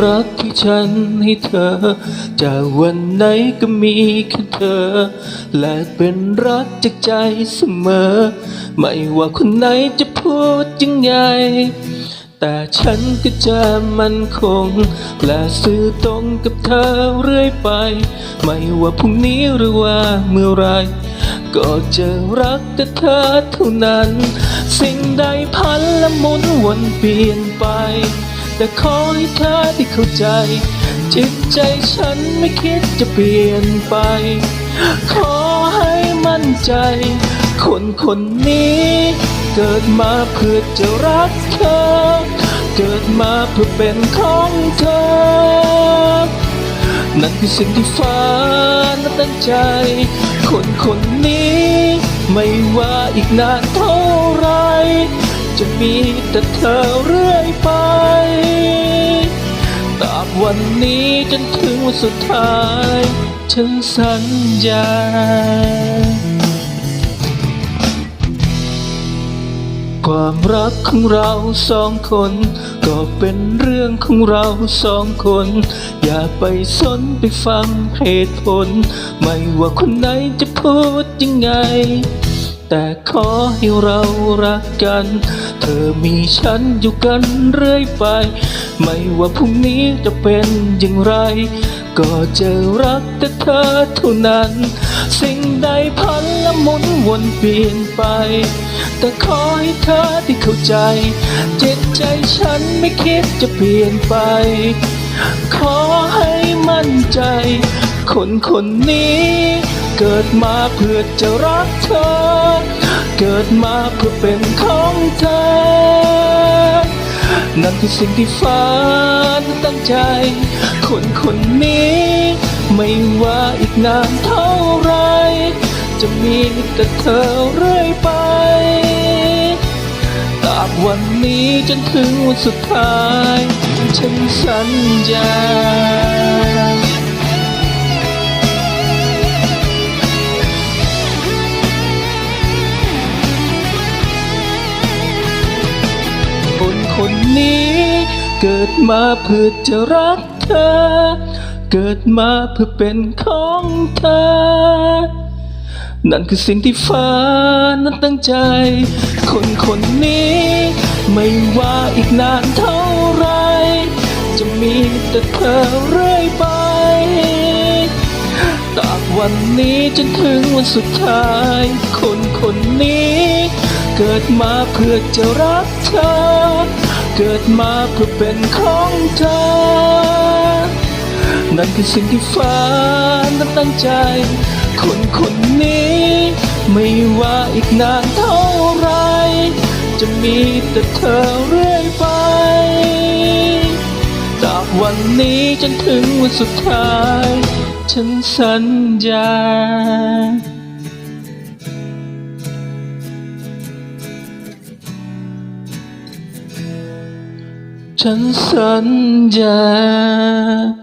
รักที่ฉันให้เธอ จากวันไหนก็มีแค่เธอ และเป็นรักจากใจเสมอ ไม่ว่าคนไหนจะพูดยังไง แต่ฉันก็จะมั่นคง และซื่อตรงกับเธอเรื่อยไป ไม่ว่าพรุ่งนี้หรือว่าเมื่อไรก็จะรักแต่เธอเท่านั้น สิ่งใดพันและหมุนวนเปลี่ยนไป แต่ขอให้เธอได้เข้าใจ จิตใจฉันไม่คิดจะเปลี่ยนไป ขอให้มั่นใจ คนคนนี้เกิดมาเพื่อจะรักเธอ เกิดมาเพื่อเป็นของเธอ นั่นคือสิ่งที่ฝันและตั้งใจ คนคนนี้ไม่ว่าอีกนานเท่าไร จะมีแต่เธอเรื่อยไปตราบวันนี้จนถึงวันสุดท้าย ฉันสัญญาความรักของเราสองคน ก็เป็นเรื่องของเราสองคน อย่าไปสนไปฟังเหตุผล ไม่ว่าคนไหนจะพูดยังไง แต่ขอให้เรารักกัน เธอมีฉันอยู่กันเรื่อยไป ไม่ว่าพรุ่งนี้จะเป็นอย่างไร ก็จะรักแต่เธอเท่านั้น สิ่งใดพันละมุนวนเปลี่ยนไป แต่ขอให้เธอได้เข้าใจ จิตใจฉันไม่คิดจะเปลี่ยนไป ขอให้มั่นใจ คนคนนี้ เกิดมาเพื่อจะรักเธอ เกิดมาเพื่อเป็นของเธอ นั่นคือสิ่งที่ฝันตั้งใจ คนคนนี้ ไม่ว่าอีกนานเท่าไร จะมีแต่เธอเรื่อยไปตราบวันนี้จนถึงวันสุดท้าย ฉันสัญญา นี้ เกิดมาเพื่อจะรักเธอ เกิดมาเพื่อเป็นของเธอ นั่นคือสิ่งที่ฝันนั้นตั้งใจ คนคนนี้ ไม่ว่าอีกนานเท่าไร จะมีแต่เธอเรื่อยไปตาบวันนี้จนถึงวันสุดท้าย คนคนนี้ เกิดมาเพื่อจะรักเธอ เกิดมาเพื่อเป็นของเธอ นั่นคือสิ่งที่ฝันนั้นตั้งใจ คนคนนี้ ไม่ว่าอีกนานเท่าไร จะมีแต่เธอเรื่อยไปตราบวันนี้จนถึงวันสุดท้าย ฉันสัญญา ฉันสัญญา